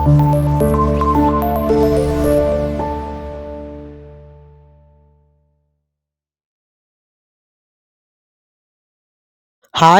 Hi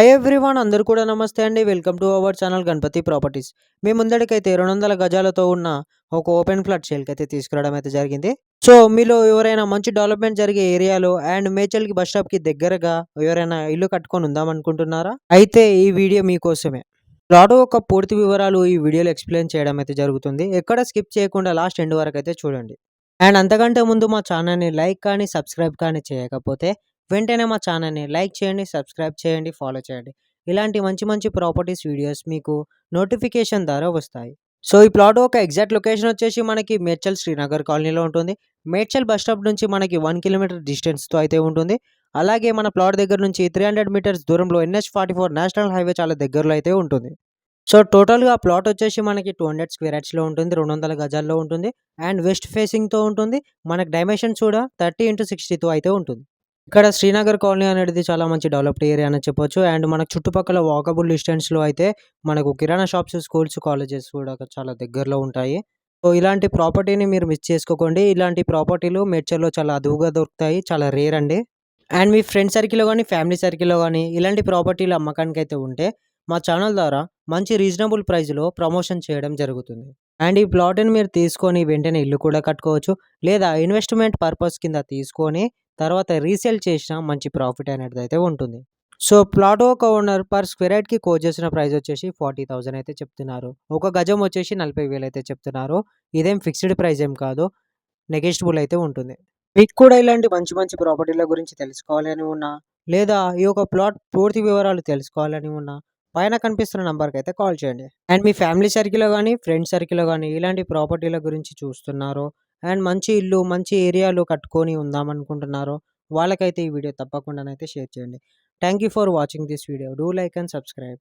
everyone అందరు కూడా నమస్తే అండి. Welcome to our channel Ganapathi properties. మీ ముందడికైతే 200 గజాలతో ఉన్న ఒక ఓపెన్ ఫ్లాట్ సేల్‌కైతే తీసుకురావడం అయితే జరిగింది. సో, మీలో ఎవరైనా మంచి డెవలప్‌మెంట్ జరిగే ఏరియాలో అండ్ మేచల్కి బస్ స్టాప్‌కి దగ్గరగా ఎవరైనా ఇల్లు కట్టుకొని ఉందామనుకుంటున్నారా? అయితే ఈ వీడియో మీకోసమే. ప్లాట్ యొక్క పూర్తి వివరాలు ఈ వీడియోలో ఎక్స్‌ప్లెయిన్ చేయడం అయితే జరుగుతుంది. ఎక్కడ స్కిప్ చేయకుండా లాస్ట్ ఎండ్ అయితే చూడండి. అండ్ అంతకంటే ముందు మా ఛానల్‌ని లైక్ కానీ, సబ్స్క్రైబ్ కానీ చేయకపోతే వెంటనే మా ఛానల్‌ని లైక్ చేయండి, సబ్స్క్రైబ్ చేయండి, ఫాలో చేయండి. ఇలాంటి మంచి మంచి ప్రాపర్టీస్ వీడియోస్ మీకు నోటిఫికేషన్ ద్వారా వస్తాయి. సో, ఈ ప్లాట్ ఒక ఎగ్జాక్ట్ లొకేషన్ వచ్చేసి మనకి మేడ్చల్ శ్రీనగర్ కాలనీలో ఉంటుంది. మేడ్చల్ బస్ స్టాప్ నుంచి మనకి వన్ కిలోమీటర్ డిస్టెన్స్‌తో అయితే ఉంటుంది. అలాగే మన ప్లాట్ దగ్గర నుంచి 300 మీటర్స్ దూరంలో ఎన్‌హెచ్-44 నేషనల్ హైవే చాలా దగ్గరలో అయితే ఉంటుంది. సో, టోటల్‌గా ప్లాట్ వచ్చేసి మనకి 200 స్క్వేర్ యార్డ్స్‌లో ఉంటుంది. 200 గజాల్లో ఉంటుంది. అండ్ వెస్ట్ ఫేసింగ్‌తో ఉంటుంది. మనకు డైమెన్షన్స్ కూడా 30/60తో అయితే ఉంటుంది. ఇక్కడ శ్రీనగర్ కాలనీ అనేది చాలా మంచి డెవలప్డ్ ఏరియా అని చెప్పొచ్చు. అండ్ మనకు చుట్టుపక్కల వాకబుల్ డిస్టెన్స్‌లో అయితే మనకు కిరాణా షాప్స్, స్కూల్స్, కాలేజెస్ కూడా చాలా దగ్గరలో ఉంటాయి. సో, ఇలాంటి ప్రాపర్టీని మీరు మిస్ చేసుకోకండి. ఇలాంటి ప్రాపర్టీలు మేడ్చల్‌లో చాలా అదువుగా దొరుకుతాయి. చాలా రేర్ అండి. అండ్ మీ ఫ్రెండ్ సర్కిల్‌లో కానీ ఫ్యామిలీ సర్కిల్‌లో కానీ ఇలాంటి ప్రాపర్టీలు అమ్మకానికైతే ఉంటే మా ఛానల్ ద్వారా మంచి రీజనబుల్ ప్రైస్‌లో ప్రమోషన్ చేయడం జరుగుతుంది. అండ్ ఈ ప్లాట్‌ని మీరు తీసుకొని వెంటనే ఇల్లు కూడా కట్టుకోవచ్చు. లేదా ఇన్వెస్ట్‌మెంట్ పర్పస్ కింద తీసుకొని తర్వాత రీసేల్ చేసినా మంచి ప్రాఫిట్ అనేది అయితే ఉంటుంది. సో, ప్లాట్ ఒక ఓనర్ పర్ స్క్వేర్ యార్డ్‌కి కోట్ చేసిన ప్రైస్ వచ్చేసి 40,000 అయితే చెప్తున్నారు. ఒక గజం వచ్చేసి 40,000 అయితే చెప్తున్నారు. ఇదేం ఫిక్స్డ్ ప్రైస్ ఏం కాదు. నెగెస్టిబుల్ అయితే ఉంటుంది. మీకు కూడా ఇలాంటి మంచి మంచి ప్రాపర్టీల గురించి తెలుసుకోవాలని ఉన్నా, లేదా ఈ యొక్క ప్లాట్ పూర్తి వివరాలు తెలుసుకోవాలని ఉన్నా పైన కనిపిస్తున్న నంబర్‌కైతే కాల్ చేయండి. అండ్ మీ ఫ్యామిలీ సర్కిల్‌లో కానీ ఫ్రెండ్ సర్కిల్‌లో కానీ ఇలాంటి ప్రాపర్టీల గురించి చూస్తున్నారో అండ్ మంచి ఇల్లు, మంచి ఏరియాలో కట్టుకొని ఉందామనుకుంటున్నారో వాళ్ళకైతే ఈ వీడియో తప్పకుండానైతే షేర్ చేయండి. Thank you for watching this video. Do like and subscribe.